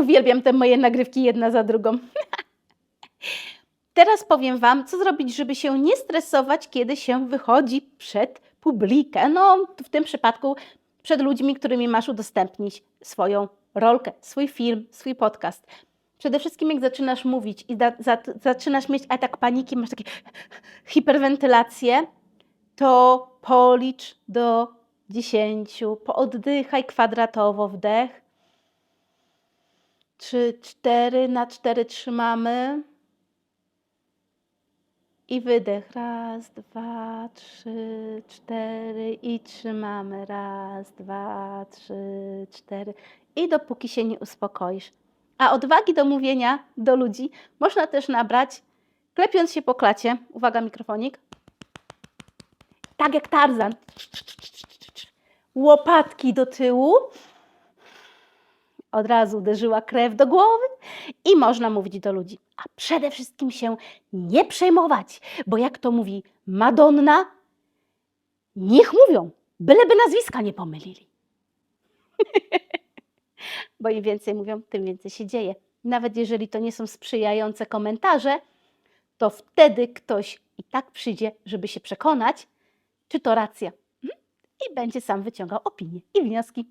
Uwielbiam te moje nagrywki jedna za drugą. Teraz powiem Wam, co zrobić, żeby się nie stresować, kiedy się wychodzi przed publikę. No, w tym przypadku przed ludźmi, którymi masz udostępnić swoją rolkę, swój film, swój podcast. Przede wszystkim, jak zaczynasz mówić i da, za, zaczynasz mieć atak paniki, masz takie hiperwentylację, to policz do 10, pooddychaj kwadratowo wdech. 3, 4, na 4 trzymamy. I wydech. Raz, dwa, trzy, cztery. I trzymamy. Raz, dwa, trzy, cztery. I dopóki się nie uspokoisz. A odwagi do mówienia do ludzi można też nabrać, klepiąc się po klacie. Uwaga, mikrofonik. Tak jak Tarzan. Łopatki do tyłu. Od razu uderzyła krew do głowy i można mówić do ludzi. A przede wszystkim się nie przejmować, bo jak to mówi Madonna, niech mówią, byleby nazwiska nie pomylili. bo im więcej mówią, tym więcej się dzieje. Nawet jeżeli to nie są sprzyjające komentarze, to wtedy ktoś i tak przyjdzie, żeby się przekonać, czy to racja. Mhm. I będzie sam wyciągał opinie i wnioski.